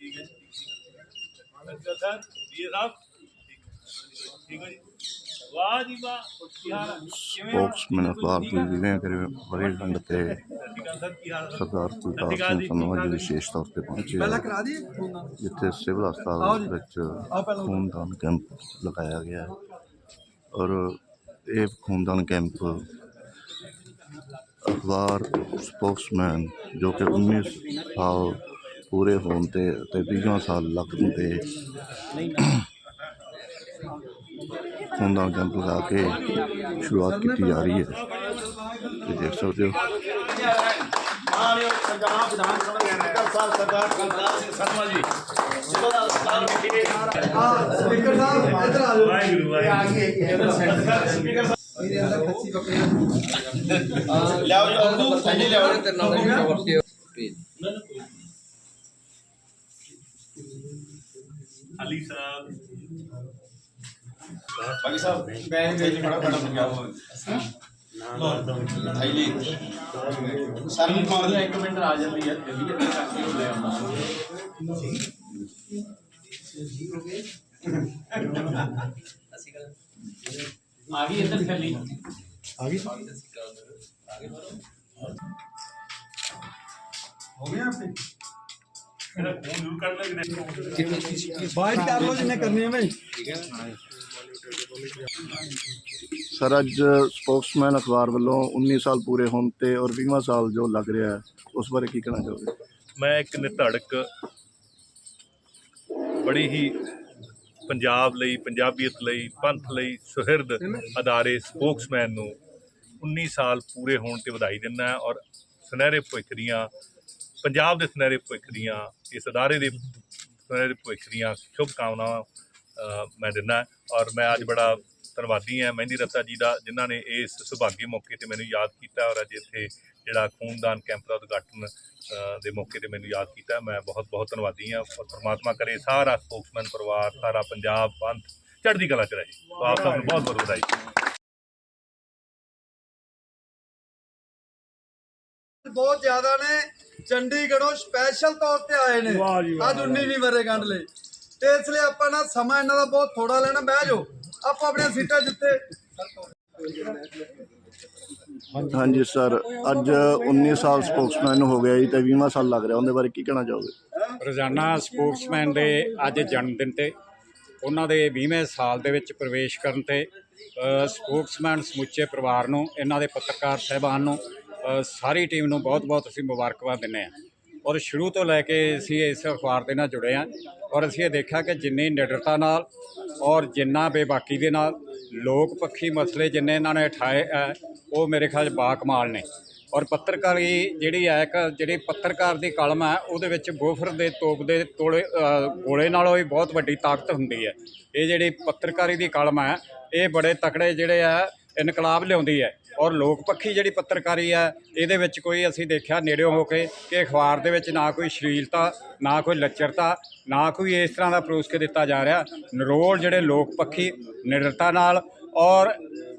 ਠੀਕ ਹੈ ਅੱਛਾ ਸਰ ਜੀ ਸਾਹਿਬ ਠੀਕ ਹੈ। ਜੀ। ਵਾਹ ਜੀ ਵਾਹ ਕੀ ਹਾਲ ਕਿਵੇਂ ਹੋ? ਸਪੋਕਸਮੈਨ ਅਖਬਾਰ ਦੀ ਵਿਵੇਂ ਕਰੇ ਬੜੇ ਰੰਗ ਤੇ ਸਰਦਾਰ ਕੁਲਤਾਰ ਸਿੰਘ ਸੰਧਵਾ ਜੀ ਵਿਸ਼ੇਸ਼ ਤੌਰ ਤੇ ਪਹੁੰਚੇ ਪਹਿਲਾਂ ਕਰਾ ਦਈਏ? ਜਿੱਥੇ ਸਿਵਲ ਹਸਪਤਾਲ ਵਿੱਚ ਖੂਨਦਾਨ ਕੈਂਪ ਲਗਾਇਆ ਗਿਆ ਹੈ। ਔਰ ਇਹ ਖੂਨਦਾਨ ਕੈਂਪ ਅਖਬਾਰ ਸਪੋਕਸਮੈਨ ਜੋ ਕਿ 19 ਸਾਲ ਪੂਰੇ ਹੋਣ ਤੇ ਤੇ 20 ਸਾਲ ਲੱਗਣ ਤੇ ਖੂਨਦਾਨ ਕੈਂਪ ਲਗਾ ਕੇ ਸ਼ੁਰੂਆਤ ਕੀਤੀ ਜਾ ਰਹੀ ਹੈ। ਤੁਸੀਂ ਦੇਖ ਸਕਦੇ ਹੋ। ਮਾਨਯੋਗ ਪੰਜਾਬ ਵਿਧਾਨ ਸਭਾ ਦੇ ਸਪੀਕਰ ਸਾਹਿਬ ਸਰਦਾਰ ਕੁਲਤਾਰ ਸਿੰਘ ਸੰਧਵਾ ਜੀ। ਸਿਵਲ ਹਸਪਤਾਲ ਵਿਖੇ ਹਾਂ ਸਪੀਕਰ ਸਾਹਿਬ ਇੱਧਰ ਆ ਜਾਓ ਵਾਹਿਗੁਰੂ ਵਾਹਿਗੁਰੂ ਸਪੀਕਰ ਸਾਹਿਬ ਇਹਦੇ ਅੰਦਰ ਖੱਸੀ ਬੱਕਰੀ ਲਿਆਓ ਜੀ ਅਬਦੂ ਸੰਜੀ ਲਿਆਓ ਤੇ ਨਾਲ ਵਰਤੇ ਅਲੀ ਸਾਹਿਬ ਬਾਕੀ ਸਾਹਿਬ ਮੈਂ ਵੇਚ ਖੜਾ ਖੜਾ ਪੰਜਾਬ ਥਾਈਲੀ ਸਾਨੂੰ ਮਾਰ ਇੱਕ ਮਿੰਟ ਆ ਜਾਂਦੀ ਹੈ ਜਲਦੀ ਜਲਦੀ ਕਰਕੇ ਹੋ ਲੈ ਆ ਗਈ ਇੱਧਰ ਥੱਲੀ ਹੋ ਬਾਈਟ ਕਰ ਲਓ ਜਿੰਨੇ ਕਰਨੀ ਹੈ ਬਈ? ਸਰ ਅੱਜ ਸਪੋਕਸਮੈਨ ਅਖਬਾਰ ਵੱਲੋਂ 19 ਸਾਲ ਪੂਰੇ ਹੋਣ ਤੇ ਔਰ 20ਵਾਂ ਸਾਲ ਜੋ ਲੱਗ ਰਿਹਾ ਹੈ ਉਸ ਬਾਰੇ ਕੀ ਕਹਿਣਾ ਚਾਹੋਗੇ? ਮੈਂ ਇੱਕ ਨਿਧੜਕ ਬੜੀ ਹੀ ਪੰਜਾਬ ਲਈ ਪੰਜਾਬੀਅਤ ਲਈ ਪੰਥ ਲਈ ਸੁਹਿਰਦ ਅਦਾਰੇ ਸਪੋਕਸਮੈਨ ਨੂੰ 19 ਸਾਲ ਪੂਰੇ ਹੋਣ ਤੇ ਵਧਾਈ ਦਿੰਦਾ ਔਰ ਸੁਨਹਿਰੇ ਭਵਿੱਖ ਦੀਆਂ ਪੰਜਾਬ ਦੇ ਸੁਨਹਿਰੇ ਭਵਿੱਖ ਦੀਆਂ ਇਸ ਅਦਾਰੇ ਦੇ ਸੁਨਹਿਰੇ ਭਵਿੱਖ ਦੀਆਂ ਸ਼ੁਭ ਕਾਮਨਾਵਾਂ ਮੈਂ ਦਿੰਦਾ ਔਰ ਮੈਂ ਅੱਜ ਬੜਾ ਧੰਨਵਾਦੀ ਹਾਂ ਮਹਿੰਦੀ ਰੱਤਾ ਜੀ ਦਾ, ਜਿਨ੍ਹਾਂ ਨੇ ਇਸ ਸੁਭਾਗੀ ਮੌਕੇ ਤੇ ਮੈਨੂੰ ਯਾਦ ਕੀਤਾ ਔਰ ਅੱਜ ਇੱਥੇ ਜਿਹੜਾ ਖੂਨਦਾਨ ਕੈਂਪ ਦਾ ਉਦਘਾਟਨ ਦੇ ਮੌਕੇ ਤੇ ਮੈਨੂੰ ਯਾਦ ਕੀਤਾ। ਮੈਂ ਬਹੁਤ ਬਹੁਤ ਧੰਨਵਾਦੀ ਹਾਂ ਔਰ ਪ੍ਰਮਾਤਮਾ ਕਰੇ ਸਾਰਾ ਸਪੋਕਸਮੈਨ ਪਰਿਵਾਰ, ਸਾਰਾ ਪੰਜਾਬ ਪੰਥ ਚੜ੍ਹਦੀ ਕਲਾ ਚ ਰਹੇ। ਸੋ ਆਪ ਸਭ ਨੂੰ ਬਹੁਤ ਬਹੁਤ ਵਧਾਈ। ਬਹੁਤ ਜ਼ਿਆਦਾ ਨੇ। ਚੰਡੀਗੜ੍ਹੋਂ ਸਪੈਸ਼ਲ ਤੌਰ ਤੇ ਆਏ ਨੇ। ਅੱਜ 19ਵੀਂ ਵਰੇਗੰਢ ਲਈ ਤੇ ਇਸ ਲਈ ਆਪਾਂ ਨਾ ਸਮਾਂ ਇਹਨਾਂ ਦਾ ਬਹੁਤ ਥੋੜਾ ਲੈਣਾ। ਬਹਿ ਜਾਓ। ਆਪਾਂ ਆਪਣੀਆਂ ਸੀਟਾਂ ਜਿੱਤੇ ਹਾਂਜੀ ਸਰ ਅੱਜ 19 ਸਾਲ ਸਪੋਕਸਮੈਨ ਨੂੰ ਹੋ ਗਿਆ ਜੀ ਤੇ 20ਵਾਂ ਸਾਲ ਲੱਗ ਰਿਹਾ। ਉਹਦੇ ਬਾਰੇ ਕੀ ਕਹਿਣਾ ਚਾਹੋਗੇ? ਰੋਜ਼ਾਨਾ ਸਪੋਰਟਸਮੈਨ ਦੇ ਅੱਜ ਜਨਮ ਦਿਨ ਤੇ ਉਹਨਾਂ ਦੇ 20ਵੇਂ ਸਾਲ ਦੇ ਵਿੱਚ ਪ੍ਰਵੇਸ਼ ਕਰਨ ਤੇ ਅ, ਸਪੋਰਟਸਮੈਨ ਸਮੁੱਚੇ ਪਰਿਵਾਰ ਨੂੰ ਇਹਨਾਂ ਦੇ ਪੱਤਰਕਾਰ ਸਹਿਬਾਨ ਨੂੰ ਸਾਰੀ ਟੀਮ ਨੂੰ ਬਹੁਤ-ਬਹੁਤ ਅਸੀਂ ਮੁਬਾਰਕਬਾਦ ਦਿੰਦੇ ਹਾਂ। ਔਰ ਸ਼ੁਰੂ ਤੋਂ ਲੈ ਕੇ ਅਸੀਂ ਇਸ ਅਖਬਾਰ ਦੇ ਨਾਲ ਜੁੜੇ ਹਾਂ। ਔਰ ਅਸੀਂ ਇਹ ਦੇਖਿਆ ਕਿ ਜਿੰਨੀ ਨਿਡਰਤਾ ਨਾਲ ਔਰ ਜਿੰਨਾ ਬੇਬਾਕੀ ਦੇ ਨਾਲ ਲੋਕ ਪੱਖੀ ਮਸਲੇ ਜਿੰਨੇ ਇਹਨਾਂ ਨੇ ਉਠਾਏ ਹੈ ਉਹ ਮੇਰੇ ਖਿਆਲ 'ਚ ਬਾ ਨੇ। ਔਰ ਪੱਤਰਕਾਰੀ ਜਿਹੜੀ ਹੈ, ਇੱਕ ਜਿਹੜੀ ਪੱਤਰਕਾਰ ਦੀ ਕਲਮ ਹੈ, ਉਹਦੇ ਵਿੱਚ ਗੋਫਰ ਦੇ ਤੋਪ ਦੇ ਤੋਲੇ ਗੋਲੇ ਨਾਲੋਂ ਵੀ ਬਹੁਤ ਵੱਡੀ ਤਾਕਤ ਹੁੰਦੀ ਹੈ। ਇਹ ਜਿਹੜੀ ਪੱਤਰਕਾਰੀ ਦੀ ਕਲਮ ਹੈ, ਇਹ ਬੜੇ ਤਕੜੇ ਜਿਹੜੇ ਆ ਇਨਕਲਾਬ ਲਿਆਉਂਦੀ ਹੈ ਔਰ ਲੋਕ ਪੱਖੀ ਜਿਹੜੀ ਪੱਤਰਕਾਰੀ ਹੈ, ਇਹਦੇ ਵਿੱਚ ਕੋਈ ਅਸੀਂ ਦੇਖਿਆ ਨੇੜਿਓਂ ਹੋ ਕੇ ਕਿ ਅਖਬਾਰ ਦੇ ਵਿੱਚ ਨਾ ਕੋਈ ਸ਼ਲੀਲਤਾ ਨਾ ਕੋਈ ਲੱਚਰਤਾ, ਨਾ ਕੋਈ ਇਸ ਤਰ੍ਹਾਂ ਦਾ ਪਰੋਸ ਕੇ ਦਿੱਤਾ ਜਾ ਰਿਹਾ। ਨਰੋਲ ਜਿਹੜੇ ਲੋਕ ਪੱਖੀ, ਨਿਡਰਤਾ ਨਾਲ ਔਰ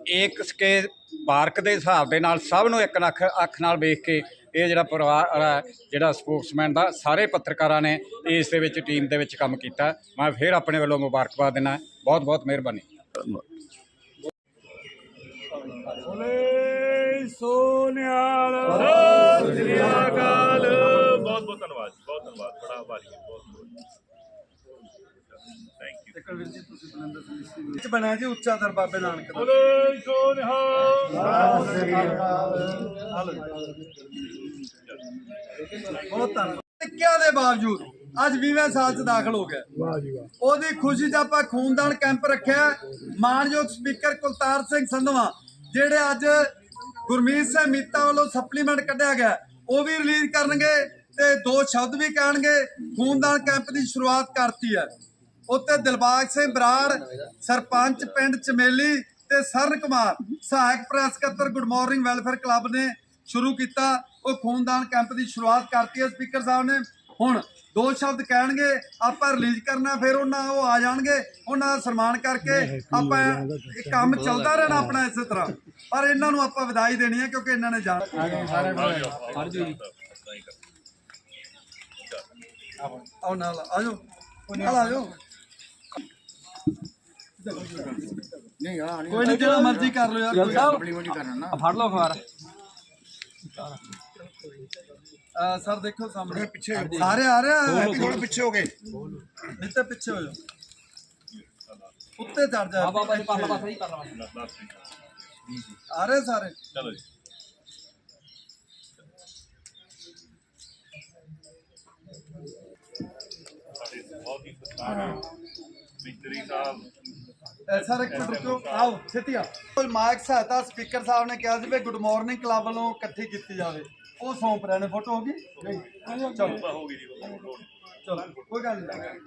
ਇੱਕ ਸਕੇ ਪਾਰਕ ਦੇ ਹਿਸਾਬ ਦੇ ਨਾਲ ਸਭ ਨੂੰ ਇੱਕ ਅੱਖ ਅੱਖ ਨਾਲ ਵੇਖ ਕੇ ਇਹ ਜਿਹੜਾ ਪਰਿਵਾਰ ਹੈ ਜਿਹੜਾ ਸਪੋਰਟਸਮੈਨ ਦਾ ਸਾਰੇ ਪੱਤਰਕਾਰਾਂ ਨੇ ਇਸ ਦੇ ਵਿੱਚ, ਟੀਮ ਦੇ ਵਿੱਚ ਕੰਮ ਕੀਤਾ। ਮੈਂ ਫਿਰ ਆਪਣੇ ਵੱਲੋਂ ਮੁਬਾਰਕਬਾਦ ਦਿੰਦਾ। ਬਹੁਤ ਬਹੁਤ ਮਿਹਰਬਾਨੀ। ਧੰਨਵਾਦ ਸਤਿ ਸ੍ਰੀ ਅਕਾਲ। ਬਹੁਤ ਬਹੁਤ ਧੰਨਵਾਦ ਜੀ, ਬਹੁਤ ਧੰਨਵਾਦ ਬੜਾ ਆਭਾਰੀ ਹਾਂ ਬਹੁਤ ਬਹੁਤ ਥੈਂਕ ਯੂ ਇੱਕ ਵੀਰ ਜੀ ਤੁਸੀਂ ਬਲੰਦਰ ਸਿੰਘ ਵਿੱਚ ਬਣਿਆ ਜੀ ਉੱਚਾ ਦਰ ਬਾਬੇ ਨਾਨਕ ਦਾ। ਬੋਲੇ ਸੋ ਨਿਹਾਲ ਬਹੁਤ ਧੰਨਵਾਦ। ਟਿੱਕਿਆਂ ਦੇ ਬਾਵਜੂਦ ਅੱਜ 20ਵੇਂ ਸਾਲ 'ਚ ਦਾਖਲ ਹੋ ਗਿਆ ਵਾਹ ਜੀ ਵਾਹ। ਉਹਦੀ ਖੁਸ਼ੀ 'ਚ ਆਪਾਂ ਖੂਨਦਾਨ ਕੈਂਪ ਰੱਖਿਆ। ਮਾਨਯੋਗ ਸਪੀਕਰ ਕੁਲਤਾਰ ਸਿੰਘ ਸੰਧਵਾ ਜਿਹੜੇ ਅੱਜ ਗੁਰਮੀਤ ਸਿੰਘ ਮੀਤਾ ਵੱਲੋਂ ਸਪਲੀਮੈਂਟ ਕੱਢਿਆ ਗਿਆ, ਉਹ ਵੀ ਰਿਲੀਜ਼ ਕਰਨਗੇ ਤੇ ਦੋ ਸ਼ਬਦ ਵੀ ਕਹਿਣਗੇ। ਖੂਨਦਾਨ ਕੈਂਪ ਦੀ ਸ਼ੁਰੂਆਤ ਕਰਤੀ ਹੈ। ਉੱਤੇ ਦਿਲਬਾਗ ਸਿੰਘ ਬਰਾੜ, ਸਰਪੰਚ ਪਿੰਡ ਚਮੇਲੀ ਤੇ ਸਰਨ ਕੁਮਾਰ, ਸਹਾਇਕ ਪ੍ਰੈਸ ਸਕੱਤਰ ਗੁੱਡ ਮਾਰਨਿੰਗ ਵੈਲਫੇਅਰ ਕਲੱਬ ਨੇ ਸ਼ੁਰੂ ਕੀਤਾ। ਉਹ ਖੂਨਦਾਨ ਕੈਂਪ ਦੀ ਸ਼ੁਰੂਆਤ ਕਰਤੀ ਹੈ ਸਪੀਕਰ ਸਾਹਿਬ ਨੇ। ਹੁਣ ਦੋ ਸ਼ਬਦ ਕਹਿਣਗੇ ਆਪਾਂ ਰਿਲੀਜ਼ ਕਰਨਾ ਫਿਰ ਉਹਨਾਂ ਉਹ ਆ ਜਾਣਗੇ ਉਹਨਾਂ ਦਾ ਸਨਮਾਨ ਕਰਕੇ ਆਪਾਂ ਇਹ ਕੰਮ ਚੱਲਦਾ ਰਹਿਣਾ ਆਪਣਾ ਇਸੇ ਤਰ੍ਹਾਂ। ਪਰ ਇਹਨਾਂ ਨੂੰ ਆਪਾਂ ਵਧਾਈ ਦੇਣੀ ਹੈ ਕਿਉਂਕਿ ਇਹਨਾਂ ਨੇ ਜਾਣ ਆਓ ਨਾਲ ਆ ਜਾਓ ਨਾਲ ਆ ਜਾਓ ਕੋਈ ਨਹੀਂ ਜਿਹੜਾ ਮਰਜ਼ੀ ਕਰ ਲਓ ਯਾਰ। ਕੋਈ ਫੜ ਲਓ ਅਖਬਾਰ। ਸਰ ਦੇਖੋ ਸਾਹਮਣੇ। ਪਿੱਛੇ ਸਾਰੇ ਆ ਰਹੇ ਆ ਥੋੜਾ ਪਿੱਛੇ ਹੋ ਗਏ। ਇੱਥੇ ਪਿੱਛੇ ਹੋ ਜਾਓ। ਉੱਤੇ ਚੜ ਜਾ ਬਾਬਾ ਜੀ ਪਰਲਾ ਪਾਸਾ ਹੀ ਪਰਲਾ ਪਾਸਾ। ਆ ਰਹੇ ਸਾਰੇ? ਚਲੋ ਜੀ। ਸਾਡੇ ਬਹੁਤ ਹੀ ਸਤਿਕਾਰ ਮਿਸਤਰੀ ਸਾਹਿਬ ਇਹ ਸਰ ਇੱਕ ਮਿੰਟ ਰੁਕੋ। ਆਓ ਛੇਤੀ ਆ ਕੋਈ ਮਾਈਕ ਸਹਾਇਤਾ ਸਪੀਕਰ ਸਾਹਿਬ ਨੇ ਕਿਹਾ ਸੀ ਵੀ ਗੁੱਡ ਮਾਰਨਿੰਗ ਕਲੱਬ ਵੱਲੋਂ ਇਕੱਠੀ ਕੀਤੀ ਜਾਵੇ। ਉਹ ਸੌਂਪ ਰਹੇ ਨੇ ਫੋਟੋ ਹੋ ਗਈ? ਨਹੀਂ ਚਲੋ। ਹੋ ਗਈ ਜੀ ਚਲੋ ਕੋਈ ਗੱਲ ਨਹੀਂ।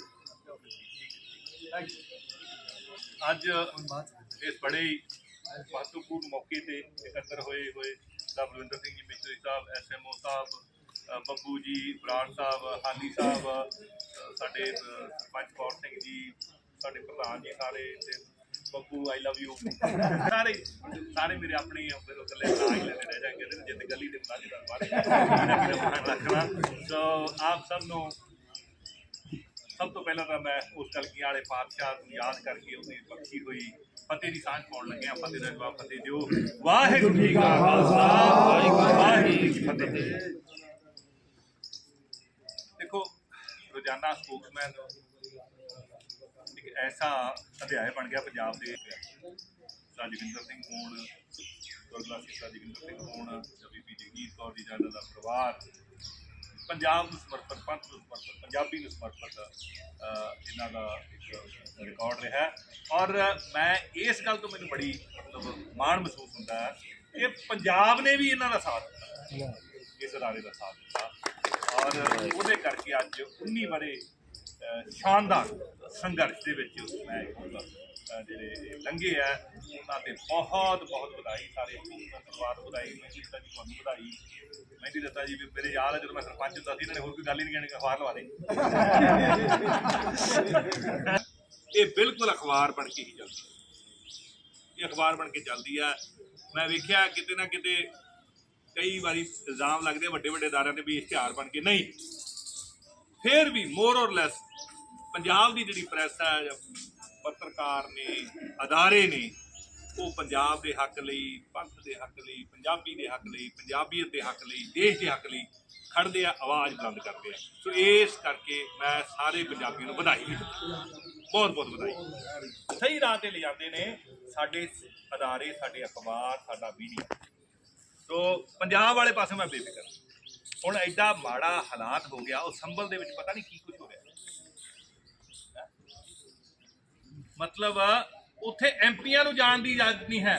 ਅੱਜ ਇਸ ਬੜੇ ਹੀ ਮਹੱਤਵਪੂਰਨ ਮੌਕੇ ਤੇ ਇਕੱਤਰ ਹੋਏ ਹੋਏ ਦਾ ਬਲਵਿੰਦਰ ਸਿੰਘ ਜੀ ਮਿਸਤਰੀ ਸਾਹਿਬ ਐਸਐਮਓ ਸਾਹਿਬ ਬੱਬੂ ਜੀ ਬਰਾੜ ਸਾਹਿਬ ਹਾਲੀ ਸਾਹਿਬ ਸਾਡੇ ਸਰਪੰਚ ਕੌਰ ਸਿੰਘ ਜੀ ਸਾਡੇ ਪ੍ਰਧਾਨ ਜੀ ਸਾਰੇ ਤੇ ਬੱਬੂ ਆਈ ਲਵ ਯੂ ਸਾਰੇ ਸਾਰੇ ਮੇਰੇ ਆਪਣੇ ਹੀ ਆ, ਫਿਰ ਉਹ ਇਕੱਲੇ ਨਾਂ ਹੀ ਲੈਂਦੇ ਰਹਿ ਜਾਣਗੇ ਤੇ ਜਿੱਦ ਗਲੀ ਦੇ ਮੁਲਾਜ਼ਮ ਦਾ ਰੱਖਣਾ ਸੋ ਆਪ ਸਭ ਨੂੰ ਸਭ ਤੋਂ ਪਹਿਲਾਂ ਤਾਂ ਮੈਂ ਉਸ ਕਲਗੀਆਂ ਵਾਲੇ ਪਾਤਸ਼ਾਹ ਨੂੰ ਯਾਦ ਕਰਕੇ ਉਹਦੀ ਬਖਸ਼ੀ ਹੋਈ। ਫਤਿਹ ਦੀ ਸਾਂਝ ਪਾਉਣ ਲੱਗਿਆ ਫਤਿਹ ਦਾ ਜਵਾਬ ਫਤਿਹ ਦਿਓ। ਵਾਹਿਗੁਰੂ ਜੀ ਕਾ ਖਾਲਸਾ ਵਾਹਿਗੁਰੂ ਜੀ ਕੀ ਫਤਿਹ। ਦੇਖੋ ਰੋਜ਼ਾਨਾ ਸਪੋਕਸਮੈਨ ਐਸਾ ਅਧਿਆਇ ਬਣ ਗਿਆ ਪੰਜਾਬ ਦੇ ਰਾਜਵਿੰਦਰ ਸਿੰਘ ਹੋਣ ਸਿੰਘ ਰਾਜਵਿੰਦਰ ਸਿੰਘ ਹੋਣ ਬੀਬੀ ਜਗਜੀਤ ਕੌਰ ਜੀ ਜਾਦਾ ਦਾ ਪਰਿਵਾਰ। ਪੰਜਾਬ ਨੂੰ ਸਮਰਪਿਤ ਪੰਥ ਨੂੰ ਸਮਰਪਿਤ ਪੰਜਾਬੀ ਨੂੰ ਸਮਰਪਿਤ ਇਹਨਾਂ ਦਾ ਇੱਕ ਰਿਕਾਰਡ ਰਿਹਾ। ਔਰ ਮੈਂ ਇਸ ਗੱਲ ਤੋਂ ਮੈਨੂੰ ਬੜੀ ਮਤਲਬ ਮਾਣ ਮਹਿਸੂਸ ਹੁੰਦਾ ਹੈ ਕਿ ਪੰਜਾਬ ਨੇ ਵੀ ਇਹਨਾਂ ਦਾ ਸਾਥ ਦਿੱਤਾ। ਇਸ ਅਦਾਰੇ ਦਾ ਸਾਥ ਦਿੱਤਾ। ਔਰ ਉਹਦੇ ਕਰਕੇ ਅੱਜ 19 ਬੜੇ ਸ਼ਾਨਦਾਰ ਸੰਘਰਸ਼ ਦੇ ਵਿੱਚ ਮੈਂ ਅਹ, ਜਿਹੜੇ ਲੰਘੇ ਆ ਉਹਨਾਂ ਤੇ ਬਹੁਤ ਬਹੁਤ ਵਧਾਈ ਸਾਰੇ ਪਰਿਵਾਰ ਵਧਾਈ ਮੈਂ ਕੀਤਾ ਜੀ ਤੁਹਾਨੂੰ ਵਧਾਈ ਮੈਂ ਵੀ ਦਿੱਤਾ ਜੀ ਵੀ ਮੇਰੇ ਯਾਦ ਹੈ ਜਦੋਂ ਮੈਂ ਸਰਪੰਚ ਹੁੰਦਾ ਸੀ ਇਹਨਾਂ ਨੇ ਹੋਰ ਕੋਈ ਗੱਲ ਹੀ ਨਹੀਂ ਕਹਿਣੀ ਅਖਬਾਰ ਲਵਾ ਦੇ। ਇਹ ਬਿਲਕੁਲ ਅਖਬਾਰ ਬਣ ਕੇ ਹੀ ਚੱਲਦੀ ਹੈ। ਇਹ ਅਖਬਾਰ ਬਣ ਕੇ ਚੱਲਦੀ ਆ। ਮੈਂ ਵੇਖਿਆ ਕਿਤੇ ਨਾ ਕਿਤੇ ਕਈ ਵਾਰੀ ਇਲਜ਼ਾਮ ਲੱਗਦੇ ਵੱਡੇ ਵੱਡੇ ਅਦਾਰਿਆਂ 'ਤੇ ਵੀ ਇਸ਼ਤਿਹਾਰ ਬਣ ਕੇ। ਨਹੀਂ ਫਿਰ ਵੀ ਮੋਰ ਔਰ ਲੈਸ ਪੰਜਾਬ ਦੀ ਜਿਹੜੀ ਪ੍ਰੈਸ ਹੈ ਜਾਂ ਪੱਤਰਕਾਰ ਨੇ, ਅਦਾਰੇ ਨੇ, ਉਹ ਪੰਜਾਬ ਦੇ ਹੱਕ ਲਈ, ਪੰਥ ਦੇ ਹੱਕ ਲਈ, ਪੰਜਾਬੀ ਦੇ ਹੱਕ ਲਈ, ਪੰਜਾਬੀਅਤ ਦੇ ਹੱਕ ਲਈ, ਦੇਸ਼ ਦੇ ਹੱਕ ਲਈ ਖੜਦੇ ਆ, ਆਵਾਜ਼ ਬੁਲੰਦ ਕਰਦੇ ਆ। ਸੋ ਇਸ ਕਰਕੇ ਮੈਂ ਸਾਰੇ ਪੰਜਾਬੀਆਂ ਨੂੰ ਵਧਾਈ ਦਿੰਦਾ ਬਹੁਤ ਬਹੁਤ ਵਧਾਈ। ਸਹੀ ਰਾਹ ਤੇ ਲੈ ਨੇ ਸਾਡੇ ਅਦਾਰੇ, ਸਾਡੇ ਅਖਬਾਰ, ਸਾਡਾ ਮੀਡੀਆ ਸੋ ਪੰਜਾਬ ਵਾਲੇ ਪਾਸੇ ਮੈਂ ਬੇਫਿਕਰ ਹੁਣ ਐਡਾ ਮਾੜਾ ਹਾਲਾਤ ਹੋ ਗਿਆ, ਉਹ ਸੰਭਲ ਦੇ ਵਿੱਚ ਪਤਾ ਨਹੀਂ ਕੀ ਕੁਝ ਹੋ ਗਿਆ ਮਤਲਬ ਉੱਥੇ ਐਮਪੀਆਂ ਨੂੰ ਜਾਣ ਦੀ ਇਜਾਜ਼ਤ ਨਹੀਂ ਹੈ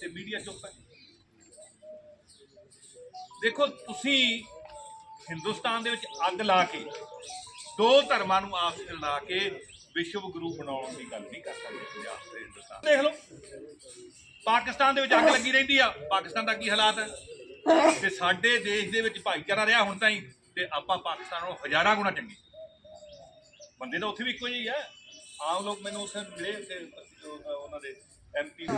ਤੇ ਮੀਡੀਆ ਚੁੱਪ ਹੈ। ਦੇਖੋ, ਤੁਸੀਂ ਹਿੰਦੁਸਤਾਨ ਦੇ ਵਿੱਚ ਅੱਗ ਲਾ ਕੇ, ਦੋ ਧਰਮਾਂ ਨੂੰ ਆਪਸ ਵਿੱਚ ਲਾ ਕੇ ਵਿਸ਼ਵ ਗੁਰੂ ਬਣਾਉਣ ਦੀ ਗੱਲ ਨਹੀਂ ਕਰ ਸਕਦੇ ਪੰਜਾਬ ਦੇ ਹਿੰਦੁਸਤਾਨ। ਦੇਖ ਲਓ, ਪਾਕਿਸਤਾਨ ਦੇ ਵਿੱਚ ਅੱਗ ਲੱਗੀ ਰਹਿੰਦੀ ਆ। ਪਾਕਿਸਤਾਨ ਦਾ ਕੀ ਹਾਲਾਤ ਹੈ? ਤੇ ਸਾਡੇ ਦੇਸ਼ ਦੇ ਵਿੱਚ ਭਾਈਚਾਰਾ ਰਿਹਾ ਹੁਣ ਤਾਈਂ ਤੇ ਆਪਾਂ ਪਾਕਿਸਤਾਨ ਨਾਲੋਂ ਹਜ਼ਾਰਾਂ ਗੁਣਾ ਚੰਗੇ। ਬੰਦੇ ਤਾਂ ਉੱਥੇ ਵੀ ਇੱਕੋ ਜਿਹੇ ਹੀ ਆ। ਆਮ ਲੋਕ ਮੈਨੂੰ ਉੱਥੇ ਮਿਲੇ ਤੇ ਉਹਨਾਂ ਦੇ ਐਮਪੀ ਇੱਕ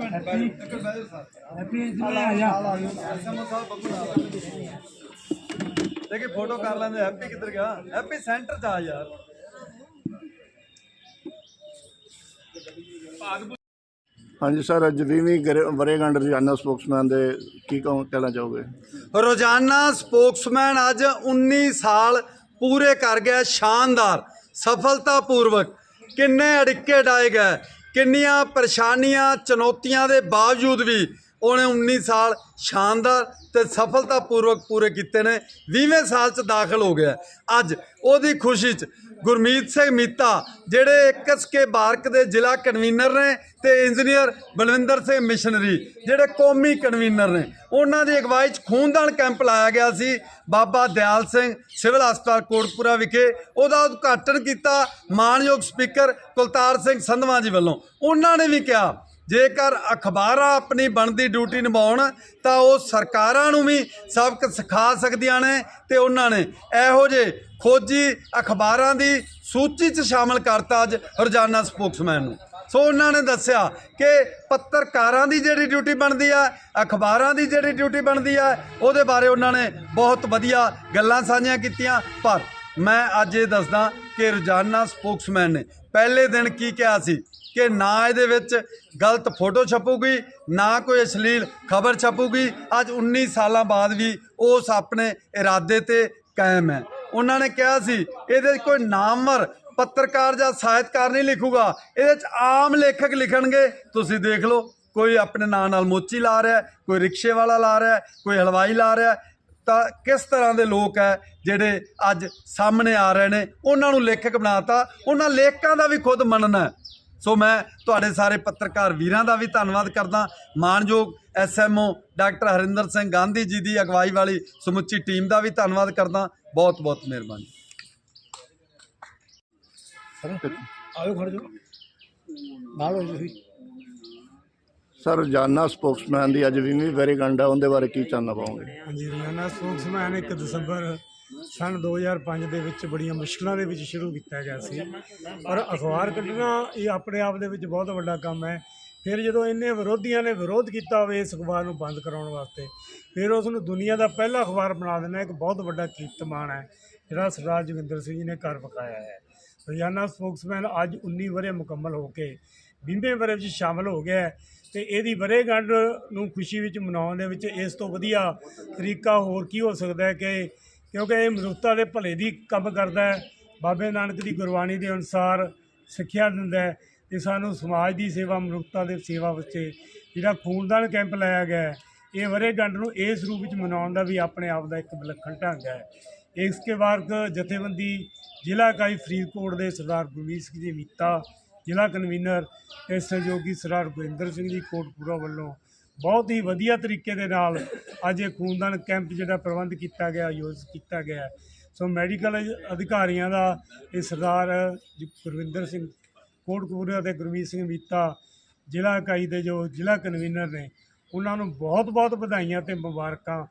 ਮਿੰਟ ਬੈਠੋ ਇੱਕ ਮਿੰਟ ਬੈਠੋ ਸਰ। ਹੈਪੀ ਆ ਜਾ ਆ ਜਾ। ਐਸਐਮਓ ਸਾਹਿਬ ਬੱਬੂ ਨਾਲ ਦੇਖੇ ਫੋਟੋ ਕਰ ਲੈਂਦੇ ਹੈਪੀ ਕਿੱਧਰ ਗਿਆ? ਹੈਪੀ ਸੈਂਟਰ ਚ ਆ ਯਾਰ। ਹਾਂਜੀ, ਸਰ, ਅੱਜ 20ਵੀਂ ਗਰੇ- ਵਰ੍ਹੇਗੰਢ ਰੋਜ਼ਾਨਾ ਸਪੋਕਸਮੈਨ ਦੇ ਕੀ ਕਹੋ, ਕਹਿਣਾ ਚਾਹੋਗੇ? ਰੋਜ਼ਾਨਾ ਸਪੋਕਸਮੈਨ ਅੱਜ 19 ਸਾਲ ਪੂਰੇ ਕਰ ਗਿਆ, ਸ਼ਾਨਦਾਰ, ਸਫਲਤਾਪੂਰਵਕ। ਕਿੰਨੇ ਅੜਿੱਕੇ ਆਏ ਗਏ, ਕਿੰਨੀਆਂ ਪਰੇਸ਼ਾਨੀਆਂ, ਚੁਣੌਤੀਆਂ ਦੇ ਬਾਵਜੂਦ ਵੀ ਉਹਨੇ 19 ਸਾਲ ਸ਼ਾਨਦਾਰ ਤੇ ਸਫਲਤਾਪੂਰਵਕ ਪੂਰੇ ਕੀਤੇ ਨੇ 20ਵੇਂ ਸਾਲ 'ਚ ਦਾਖਲ ਹੋ ਗਿਆ। ਅੱਜ ਉਹਦੀ ਖੁਸ਼ੀ 'ਚ ਗੁਰਮੀਤ ਸਿੰਘ ਮੀਤਾ, ਜਿਹੜੇ ਕੇ ਬਾਰਕ ਦੇ ਜ਼ਿਲ੍ਹਾ ਕਨਵੀਨਰ ਨੇ ਤੇ ਇੰਜੀਨੀਅਰ ਬਲਵਿੰਦਰ ਸਿੰਘ ਮਿਸ਼ਨਰੀ ਜਿਹੜੇ ਕੌਮੀ ਕਨਵੀਨਰ ਨੇ। ਉਹਨਾਂ ਦੀ ਅਗਵਾਈ 'ਚ ਖੂਨਦਾਨ ਕੈਂਪ ਲਾਇਆ ਗਿਆ ਸੀ। ਬਾਬਾ ਦਿਆਲ ਸਿੰਘ ਸਿਵਲ ਹਸਪਤਾਲ ਕੋਟਪੁਰਾ ਵਿਖੇ ਉਹਦਾ ਉਦਘਾਟਨ ਕੀਤਾ। ਮਾਨਯੋਗ ਸਪੀਕਰ ਕੁਲਤਾਰ ਸਿੰਘ ਸੰਧਵਾ ਜੀ ਵੱਲੋਂ। ਉਹਨਾਂ ਨੇ ਵੀ ਕਿਹਾ ਜੇਕਰ ਅਖਬਾਰਾਂ ਆਪਣੀ ਬਣਦੀ ਡਿਊਟੀ ਨਿਭਾਉਣ, ਤਾਂ ਉਹ ਸਰਕਾਰਾਂ ਨੂੰ ਵੀ ਸਬਕ ਸਿਖਾ ਸਕਦੀਆਂ ਨੇ ਤੇ ਉਹਨਾਂ ਨੇ ਇਹੋ ਜਿਹੇ ਖੋਜੀ ਅਖਬਾਰਾਂ ਦੀ ਸੂਚੀ 'ਚ ਸ਼ਾਮਲ ਕਰਤਾ ਅੱਜ ਰੋਜ਼ਾਨਾ ਸਪੋਕਸਮੈਨ ਨੂੰ। ਸੋ ਉਹਨਾਂ ਨੇ ਦੱਸਿਆ ਕਿ ਪੱਤਰਕਾਰਾਂ ਦੀ ਜਿਹੜੀ ਡਿਊਟੀ ਬਣਦੀ ਹੈ ਅਖਬਾਰਾਂ ਦੀ ਜਿਹੜੀ ਡਿਊਟੀ ਬਣਦੀ ਹੈ ਉਹਦੇ ਬਾਰੇ ਉਹਨਾਂ ਨੇ ਬਹੁਤ ਵਧੀਆ ਗੱਲਾਂ ਸਾਂਝੀਆਂ ਕੀਤੀਆਂ। ਪਰ ਮੈਂ ਅੱਜ ਇਹ ਦੱਸਦਾ ਕਿ ਰੋਜ਼ਾਨਾ ਸਪੋਕਸਮੈਨ ਨੇ ਪਹਿਲੇ ਦਿਨ ਕੀ ਕਿਹਾ ਸੀ? ਕਿ ਨਾ ਇਹਦੇ ਵਿੱਚ ਗਲਤ ਫੋਟੋ ਛਪੂਗੀ, ਨਾ ਕੋਈ ਅਸ਼ਲੀਲ ਖਬਰ ਛਪੂਗੀ। ਅੱਜ 19 ਸਾਲਾਂ ਬਾਅਦ ਵੀ ਉਸ ਆਪਣੇ ਇਰਾਦੇ ਤੇ ਕਾਇਮ ਹੈ। ਉਹਨਾਂ ਨੇ ਕਿਹਾ ਸੀ, ਇਹਦੇ 'ਚ ਕੋਈ ਨਾਮਵਰ, ਪੱਤਰਕਾਰ ਜਾਂ ਸਾਹਿਤਕਾਰ ਨਹੀਂ ਲਿਖੂਗਾ। ਇਹਦੇ 'ਚ ਆਮ ਲੇਖਕ ਲਿਖਣਗੇ। ਤੁਸੀਂ ਦੇਖ ਲਓ, ਕੋਈ ਆਪਣੇ ਨਾਂ ਨਾਲ ਮੋਚੀ ਲਾ ਰਿਹਾ, ਕੋਈ ਰਿਕਸ਼ੇ ਵਾਲਾ ਲਾ ਰਿਹਾ, ਕੋਈ ਹਲਵਾਈ ਲਾ ਰਿਹਾ। ਤਾਂ ਕਿਸ ਤਰ੍ਹਾਂ ਦੇ ਲੋਕ ਹੈ ਜਿਹੜੇ ਅੱਜ ਸਾਹਮਣੇ ਆ ਰਹੇ ਨੇ? ਉਹਨਾਂ ਨੂੰ ਲੇਖਕ ਬਣਾਤਾ। ਉਹਨਾਂ ਲੇਖਕਾਂ ਦਾ ਵੀ ਖੁਦ ਮੰਨਣਾ ਸੋ ਮੈਂ ਤੁਹਾਡੇ ਸਾਰੇ ਪੱਤਰਕਾਰ ਵੀਰਾਂ ਦਾ ਵੀ ਧੰਨਵਾਦ ਕਰਦਾ। ਮਾਨਯੋਗ ਐਸਐਮਓ ਡਾਕਟਰ ਹਰਿੰਦਰ ਸਿੰਘ ਗਾਂਧੀ ਜੀ ਦੀ ਅਗਵਾਈ ਵਾਲੀ ਸਮੁੱਚੀ ਟੀਮ ਦਾ ਵੀ ਧੰਨਵਾਦ ਕਰਦਾ। ਬਹੁਤ ਬਹੁਤ ਮਿਹਰਬਾਨੀ ਆਇਓ ਖੜ ਜਾਓ। ਨਾਲ ਹੋ ਤੁਸੀਂ। ਸਰ ਰੋਜ਼ਾਨਾ ਸਪੋਕਸਮੈਨ ਦੀ ਅੱਜ 20ਵੀਂ ਵੈਰੀਗੰਡ ਹੈ ਉਹਦੇ ਬਾਰੇ ਕੀ ਚਾਨਣਾ ਪਾਓਗੇ? ਹਾਂਜੀ ਰੋਜ਼ਾਨਾ ਸਪੋਕਸਮੈਨ 1 ਦਸੰਬਰ ਸਨ 2005 ਦੇ ਵਿੱਚ ਬੜੀਆਂ ਮੁਸ਼ਕਲਾਂ ਦੇ ਵਿੱਚ ਸ਼ੁਰੂ ਕੀਤਾ ਗਿਆ ਸੀ। ਔਰ ਅਖਬਾਰ ਕੱਢਣਾ ਇਹ ਆਪਣੇ ਆਪ ਦੇ ਵਿੱਚ ਬਹੁਤ ਵੱਡਾ ਕੰਮ ਹੈ। ਫਿਰ ਜਦੋਂ ਇੰਨੇ ਵਿਰੋਧੀਆਂ ਨੇ ਵਿਰੋਧ ਕੀਤਾ ਹੋਵੇ ਇਸ ਅਖਬਾਰ ਨੂੰ ਬੰਦ ਕਰਾਉਣ ਵਾਸਤੇ, ਫਿਰ ਉਸ ਨੂੰ ਦੁਨੀਆ ਦਾ ਪਹਿਲਾ ਅਖਬਾਰ ਬਣਾ ਦੇਣਾ ਇੱਕ ਬਹੁਤ ਵੱਡਾ ਕੀਰਤਮਾਨ ਹੈ, ਜਿਹੜਾ ਸਰਦਾਰ ਜੋਗਿੰਦਰ ਸਿੰਘ ਜੀ ਨੇ ਕਰ ਪਕਾਇਆ ਹੈ। ਰੋਜ਼ਾਨਾ ਸਪੋਕਸਮੈਨ ਅੱਜ 19 ਵਰੇ ਮੁਕੰਮਲ ਹੋ ਕੇ 20ਵੇਂ ਵਰੇ ਵਿੱਚ ਸ਼ਾਮਲ ਹੋ ਗਿਆ ਹੈ ਤੇ ਇਹਦੀ ਵਰੇਗੰਢ ਨੂੰ ਖੁਸ਼ੀ ਵਿੱਚ ਮਨਾਉਣ ਦੇ ਵਿੱਚ ਇਸ ਤੋਂ ਵਧੀਆ ਤਰੀਕਾ ਹੋਰ ਕੀ ਹੋ ਸਕਦਾ ਹੈ ਕਿ ਕਿਉਂਕਿ ਇਹ ਮਨੁੱਖਤਾ ਦੇ ਭਲੇ ਦੀ ਕੰਮ ਕਰਦਾ ਹੈ। ਬਾਬੇ ਨਾਨਕ ਦੀ ਗੁਰਬਾਣੀ ਦੇ ਅਨੁਸਾਰ ਸਿੱਖਿਆ ਦਿੰਦਾ ਹੈ ਤੇ ਸਾਨੂੰ ਸਮਾਜ ਦੀ ਸੇਵਾ, ਮਨੁੱਖਤਾ ਦੇ ਸੇਵਾ ਵਾਸਤੇ ਜਿਹੜਾ ਖੂਨਦਾਨ ਕੈਂਪ ਲਾਇਆ ਗਿਆ ਹੈ, ਇਹ ਵਰੇਗੰਢ ਨੂੰ ਇਸ ਰੂਪ ਵਿੱਚ ਮਨਾਉਣ ਦਾ ਵੀ ਆਪਣੇ ਆਪ ਦਾ ਇੱਕ ਵਿਲੱਖਣ ਢੰਗ ਹੈ। ਇਸ ਕੇ ਵਾਰਕ ਜਥੇਬੰਦੀ ਜ਼ਿਲ੍ਹਾ ਇਕਾਈ ਫਰੀਦਕੋਟ ਦੇ ਸਰਦਾਰ ਗੁਰਮੀਤ ਸਿੰਘ ਜੀ ਮੀਤਾ, ਜ਼ਿਲ੍ਹਾ ਕਨਵੀਨਰ ਤੇ ਸਹਿਯੋਗੀ ਸਰਦਾਰ ਗੁਰਿੰਦਰ ਸਿੰਘ ਜੀ ਕੋਟਪੂਰਾ ਵੱਲੋਂ ਬਹੁਤ ਹੀ ਵਧੀਆ ਤਰੀਕੇ ਦੇ ਨਾਲ ਅੱਜ ਇਹ ਖੂਨਦਾਨ ਕੈਂਪ ਜਿਹੜਾ ਪ੍ਰਬੰਧ ਕੀਤਾ ਗਿਆ, ਆਯੋਜਿਤ ਕੀਤਾ ਗਿਆ ਸੋ ਮੈਡੀਕਲ ਅਧਿਕਾਰੀਆਂ ਦਾ ਇਹ ਸਰਦਾਰ ਗੁਰਵਿੰਦਰ ਸਿੰਘ ਕੋਟਕਪੂਰਾ ਅਤੇ ਗੁਰਮੀਤ ਸਿੰਘ ਮੀਤਾ, ਜ਼ਿਲ੍ਹਾ ਇਕਾਈ ਦੇ ਜੋ ਜ਼ਿਲ੍ਹਾ ਕਨਵੀਨਰ ਨੇ, ਉਹਨਾਂ ਨੂੰ ਬਹੁਤ-ਬਹੁਤ ਵਧਾਈਆਂ ਤੇ ਮੁਬਾਰਕਾਂ।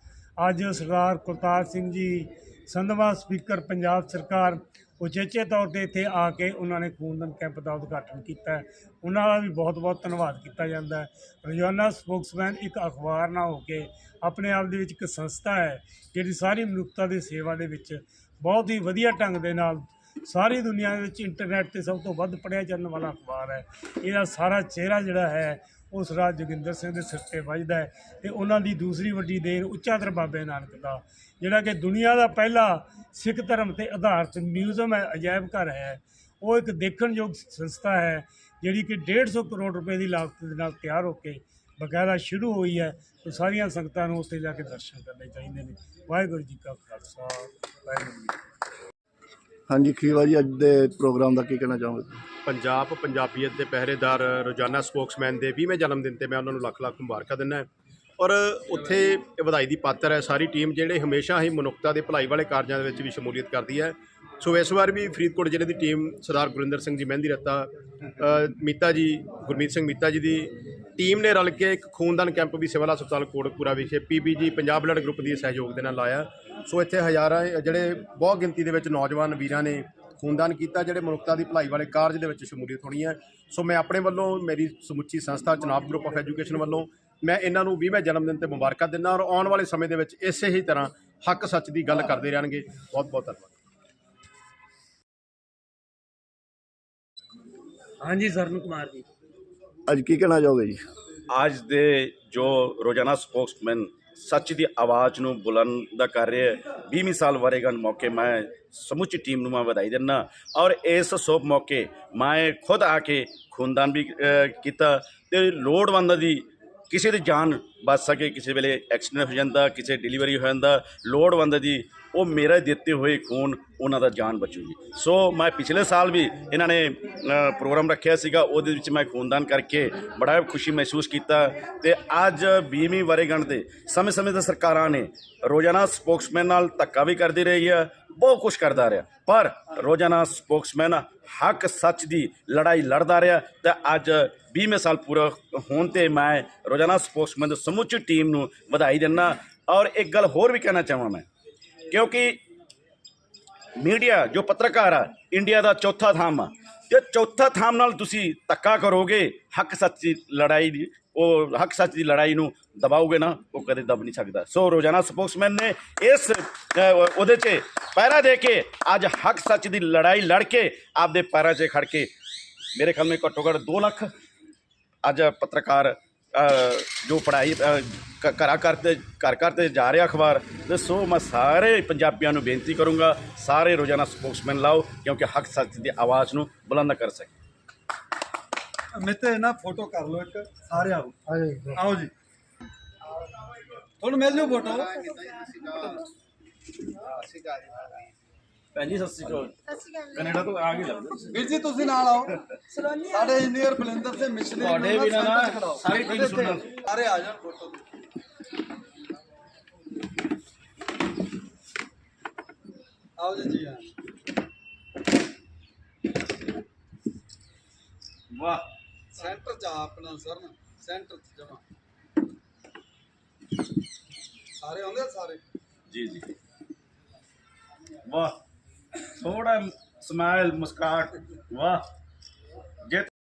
ਅੱਜ ਸਰਦਾਰ ਕੁਲਤਾਰ ਸਿੰਘ ਜੀ, ਸੰਧਵਾ ਸਪੀਕਰ, ਪੰਜਾਬ ਸਰਕਾਰ ਉਚੇਚੇ ਤੌਰ ਤੇ ਇੱਥੇ ਆ ਕੇ ਉਹਨਾਂ ਨੇ ਖੂਨਦਾਨ ਕੈਂਪ ਦਾ ਉਦਘਾਟਨ ਕੀਤਾ ਉਹਨਾਂ ਦਾ ਵੀ ਬਹੁਤ-ਬਹੁਤ ਧੰਨਵਾਦ ਕੀਤਾ ਜਾਂਦਾ ਹੈ। ਰੋਜ਼ਾਨਾ ਸਪੋਕਸਮੈਨ ਇੱਕ ਅਖਬਾਰ ਨਾ ਹੋ ਕੇ ਆਪਣੇ ਆਪ ਦੇ ਵਿੱਚ ਇੱਕ ਸੰਸਥਾ ਹੈ, ਜਿਹੜੀ ਸਾਰੀ ਮਨੁੱਖਤਾ ਦੀ ਸੇਵਾ ਦੇ ਵਿੱਚ ਬਹੁਤ ਹੀ ਵਧੀਆ ਢੰਗ ਦੇ ਨਾਲ ਸਾਰੀ ਦੁਨੀਆ ਦੇ ਵਿੱਚ ਇੰਟਰਨੈਟ ਤੇ ਸਭ ਤੋਂ ਵੱਧ ਪੜ੍ਹਿਆ ਜਾਣ ਵਾਲਾ ਅਖਬਾਰ ਹੈ। ਇਹਦਾ ਸਾਰਾ ਚਿਹਰਾ ਜਿਹੜਾ ਹੈ ਉਹ ਸਰਦਾਰ ਜੋਗਿੰਦਰ ਸਿੰਘ ਦੇ ਸਿਰ ਤੇ ਵੱਜਦਾ ਹੈ ਤੇ ਉਹਨਾਂ ਦੀ ਦੂਸਰੀ ਵੱਡੀ ਦੇਣ ਉੱਚਾਦਰ ਬਾਬੇ ਨਾਨਕ ਦਾ, ਜਿਹੜਾ ਕਿ ਦੁਨੀਆ ਦਾ ਪਹਿਲਾ ਸਿੱਖ ਧਰਮ ਤੇ ਆਧਾਰਿਤ ਮਿਊਜ਼ੀਅਮ ਹੈ, ਅਜਾਇਬ ਘਰ ਹੈ। ਉਹ ਇੱਕ ਦੇਖਣਯੋਗ ਸੰਸਥਾ ਹੈ, ਜਿਹੜੀ ਕਿ 150 ਕਰੋੜ ਰੁਪਏ ਦੀ ਲਾਗਤ ਦੇ ਨਾਲ ਤਿਆਰ ਹੋ ਕੇ ਬਕਾਇਦਾ ਸ਼ੁਰੂ ਹੋਈ ਹੈ। ਤੇ ਸਾਰੀਆਂ ਸੰਗਤਾਂ ਨੂੰ ਉੱਥੇ ਜਾ ਕੇ ਦਰਸ਼ਨ ਕਰਨੇ ਚਾਹੀਦੇ ਨੇ। ਵਾਹਿਗੁਰੂ ਜੀ ਕਾ ਖਾਲਸਾ, ਵਾਹਿਗੁਰੂ ਜੀ ਹਾਂਜੀ ਖੀਵਾ ਜੀ ਅੱਜ ਦੇ ਪ੍ਰੋਗਰਾਮ ਦਾ ਕੀ ਕਹਿਣਾ ਚਾਹੋਗੇ? ਪੰਜਾਬ ਪੰਜਾਬੀਅਤ ਦੇ ਪਹਿਰੇਦਾਰ ਰੋਜ਼ਾਨਾ ਸਪੋਕਸਮੈਨ ਦੇ 20ਵੇਂ ਜਨਮ ਦਿਨ ਤੇ ਮੈਂ ਉਹਨਾਂ ਨੂੰ ਲੱਖ ਲੱਖ ਮੁਬਾਰਕਾਂ ਦਿੰਦਾ ਔਰ ਉੱਥੇ ਵਧਾਈ ਦੀ ਪਾਤਰ ਹੈ, ਸਾਰੀ ਟੀਮ ਜਿਹੜੇ ਹਮੇਸ਼ਾ ਹੀ ਮਨੁੱਖਤਾ ਦੇ ਭਲਾਈ ਵਾਲੇ ਕਾਰਜਾਂ ਦੇ ਵਿੱਚ ਵੀ ਸ਼ਮੂਲੀਅਤ ਕਰਦੀ ਹੈ। ਸੋ ਇਸ ਵਾਰ ਵੀ ਫਰੀਦਕੋਟ ਜ਼ਿਲ੍ਹੇ ਦੀ ਟੀਮ ਸਰਦਾਰ ਗੁਰਿੰਦਰ ਸਿੰਘ ਜੀ ਮਹਿੰਦੀ ਰੱਤਾ ਮੀਤਾ ਜੀ, ਗੁਰਮੀਤ ਸਿੰਘ ਮੀਤਾ ਜੀ ਦੀ ਟੀਮ ਨੇ ਰਲ ਕੇ ਇੱਕ ਖੂਨਦਾਨ ਕੈਂਪ ਵੀ ਸਿਵਲ ਹਸਪਤਾਲ ਕੋਟਕਪੂਰਾ ਵਿਖੇ ਪੀਬੀਜੀ ਪੰਜਾਬ ਬਲੱਡ ਗਰੁੱਪ ਦੀ ਸਹਿਯੋਗ ਦੇ ਨਾਲ ਲਾਇਆ। ਸੋ ਇੱਥੇ ਹਜ਼ਾਰਾਂ ਜਿਹੜੇ ਬਹੁਤ ਗਿਣਤੀ ਦੇ ਵਿੱਚ ਨੌਜਵਾਨ ਵੀਰਾਂ ਨੇ ਖੂਨਦਾਨ ਕੀਤਾ ਜਿਹੜੇ ਮਨੁੱਖਤਾ ਦੀ ਭਲਾਈ ਵਾਲੇ ਕਾਰਜ ਦੇ ਵਿੱਚ ਸ਼ਮੂਲੀਅਤ ਹੋਣੀ ਹੈ। ਸੋ ਮੈਂ ਆਪਣੇ ਵੱਲੋਂ ਮੇਰੀ ਸਮੁੱਚੀ ਸੰਸਥਾ ਚਨਾਬ ਗਰੁੱਪ ਆਫ ਐਜੂਕੇਸ਼ਨ ਵੱਲੋਂ ਮੈਂ ਇਹਨਾਂ ਨੂੰ 20ਵੇਂ ਜਨਮ ਦਿਨ ਤੇ ਮੁਬਾਰਕਾਂ ਦਿੰਦਾ ਔਰ ਆਉਣ ਵਾਲੇ ਸਮੇਂ ਦੇ ਵਿੱਚ ਇਸੇ ਹੀ ਤਰ੍ਹਾਂ ਹੱਕ ਸੱਚ ਦੀ ਗੱਲ ਕਰਦੇ ਰਹਿਣਗੇ। ਬਹੁਤ ਬਹੁਤ ਧੰਨਵਾਦ। ਹਾਂਜੀ ਸਰਨ ਕੁਮਾਰ ਜੀ। ਅੱਜ ਕੀ ਕਹਿਣਾ ਚਾਹੋਗੇ ਜੀ? ਅੱਜ ਦੇ ਜੋ ਰੋਜ਼ਾਨਾ ਸਪੋਕਸਮੈਨ ਸੱਚ ਦੀ ਆਵਾਜ਼ ਨੂੰ ਬੁਲੰਦ ਕਰ ਰਿਹਾ ਹੈ। 20ਵੀਂ ਸਾਲ ਵਰੇਗੰਢ ਮੌਕੇ ਮੈਂ ਸਮੁੱਚੀ ਟੀਮ ਨੂੰ ਮੈਂ ਵਧਾਈ ਦਿੰਦਾ ਔਰ ਇਸ ਸ਼ੁਭ ਮੌਕੇ ਮੈਂ ਖੁਦ ਆ ਕੇ ਖੂਨਦਾਨ ਵੀ ਕੀਤਾ ਤੇ ਲੋੜਵੰਦ ਦੀ ਕਿਸੇ ਦੀ ਜਾਨ ਬਚ ਸਕੇ, ਕਿਸੇ ਵੇਲੇ ਐਕਸੀਡੈਂਟ ਹੋ ਜਾਂਦਾ, ਕਿਸੇ ਡਿਲੀਵਰੀ ਹੋ ਜਾਂਦਾ, ਲੋੜਵੰਦ ਦੀ ਉਹ ਮੇਰਾ ਦਿੱਤੇ ਹੋਏ ਖੂਨ ਉਹਨਾਂ ਦਾ ਜਾਨ ਬਚੂਗੀ। ਸੋ ਮੈਂ ਪਿਛਲੇ ਸਾਲ ਵੀ ਇਹਨਾਂ ਨੇ ਪ੍ਰੋਗਰਾਮ ਰੱਖਿਆ ਸੀਗਾ, ਉਹਦੇ ਵਿੱਚ ਮੈਂ ਖੂਨਦਾਨ ਕਰਕੇ ਬੜਾ ਖੁਸ਼ੀ ਮਹਿਸੂਸ ਕੀਤਾ ਤੇ ਅੱਜ 20ਵੀਂ ਵਰੇਗੰਢ 'ਤੇ ਸਮੇਂ ਸਮੇਂ ਤੇ ਸਰਕਾਰਾਂ ਨੇ ਰੋਜ਼ਾਨਾ ਸਪੋਕਸਮੈਨ ਨਾਲ ਧੱਕਾ ਵੀ ਕਰਦੀ ਰਹੀ ਹੈ ਬਹੁਤ ਕੁਝ ਕਰਦਾ ਰਿਹਾ। ਪਰ ਰੋਜ਼ਾਨਾ ਸਪੋਕਸਮੈਨ ਹੱਕ ਸੱਚ ਦੀ ਲੜਾਈ ਲੜਦਾ ਰਿਹਾ ਤੇ ਅੱਜ 20ਵੇਂ ਸਾਲ ਪੂਰਾ ਹੋਣ ਤੇ ਮੈਂ ਰੋਜ਼ਾਨਾ ਸਪੋਕਸਮੈਨ ਦੀ ਸਮੁੱਚੀ ਟੀਮ ਨੂੰ ਵਧਾਈ ਦਿੰਦਾ ਔਰ ਇੱਕ ਗੱਲ ਹੋਰ ਵੀ ਕਹਿਣਾ ਚਾਹਾਂ ਮੈਂ। ਕਿਉਂਕਿ ਮੀਡੀਆ ਜੋ ਪੱਤਰਕਾਰ ਆ, ਇੰਡੀਆ ਦਾ ਚੌਥਾ ਥੰਮ ਆ। ਜੇ ਚੌਥਾ ਥਾਮ ਨਾਲ ਤੁਸੀਂ ਧੱਕਾ ਕਰੋਗੇ ਹੱਕ ਸੱਚ ਦੀ ਲੜਾਈ ਦੀ ਉਹ ਹੱਕ ਸੱਚ ਦੀ ਲੜਾਈ ਨੂੰ ਦਬਾਓਗੇ ਨਾ ਉਹ ਕਦੇ ਦਬ ਨਹੀਂ ਸਕਦਾ। ਸੋ ਰੋਜ਼ਾਨਾ ਸਪੋਕਸਮੈਨ ਨੇ ਇਸ ਉਹਦੇ 'ਚ ਪਹਿਰਾ ਦੇ ਕੇ ਅੱਜ ਹੱਕ ਸੱਚ ਦੀ ਲੜਾਈ ਲੜ ਕੇ ਆਪਦੇ ਪੈਰਾਂ 'ਚ ਖੜ ਕੇ ਮੇਰੇ ਖਿਆਲ ਮੇ ਘੱਟੋ ਘੱਟ 2 ਲੱਖ ਅੱਜ ਪੱਤਰਕਾਰ ਜੋ ਪੜ੍ਹਾਈ ਅ, ਕ- ਘਰਾਂ ਘਰ ਤੇ ਘਰ ਘਰ ਤੇ ਜਾ ਰਿਹਾ ਅਖਬਾਰ ਤੇ ਸੋ ਮੈਂ ਸਾਰੇ ਪੰਜਾਬੀਆਂ ਨੂੰ ਬੇਨਤੀ ਕਰੂੰਗਾ ਸਾਰੇ ਰੋਜ਼ਾਨਾ ਸਪੋਕਸਮੈਨ ਲਾਓ ਕਿਉਂਕਿ ਹੱਕ ਸੱਚ ਦੀ ਆਵਾਜ਼ ਨੂੰ ਬੁਲੰਦ ਕਰ ਸਕੇ। ਮਿੱਤੇ ਨਾ ਫੋਟੋ ਕਰ ਲਓ ਇੱਕ ਸਾਰੇ ਆਓ ਆਓ ਜੀ। ਤੁਹਾਨੂੰ ਮਿਲ ਜੂ ਫੋਟੋ ਭੈਣ ਜੀ ਸਤਿ ਸ਼੍ਰੀ ਅਕਾਲ। ਕੈਨੇਡਾ ਤੋਂ ਆ ਗਏ ਵੀਰ ਜੀ ਤੁਸੀਂ ਨਾਲ ਆਓ। ਸਾਡੇ ਇੰਜੀਨੀਅਰ ਬਲਿੰਦਰ ਸਿੰਘ ਮਿਸ਼ਰੀ ਤੁਹਾਡੇ ਵੀ ਨਾ ਨਾ ਸਾਰੀ ਟੀਮ ਸੁਣਨਾ। ਸਾਰੇ ਆ ਜਾਣ ਫੋਟੋ ਆਓ ਜੀ ਜੀ ਵਾਹ। ਸੈਂਟਰ ਚ ਆ ਆਪਣਾ ਸਰ ਸੈਂਟਰ ਚ ਜਮਾ। ਸਾਰੇ ਆਉਂਦੇ ਆ ਸਾਰੇ? ਜੀ ਜੀ। ਵਾਹ ਥੋੜਾ ਸਮਾਈਲ ਮੁਸਕਾਟ। ਵਾਹ।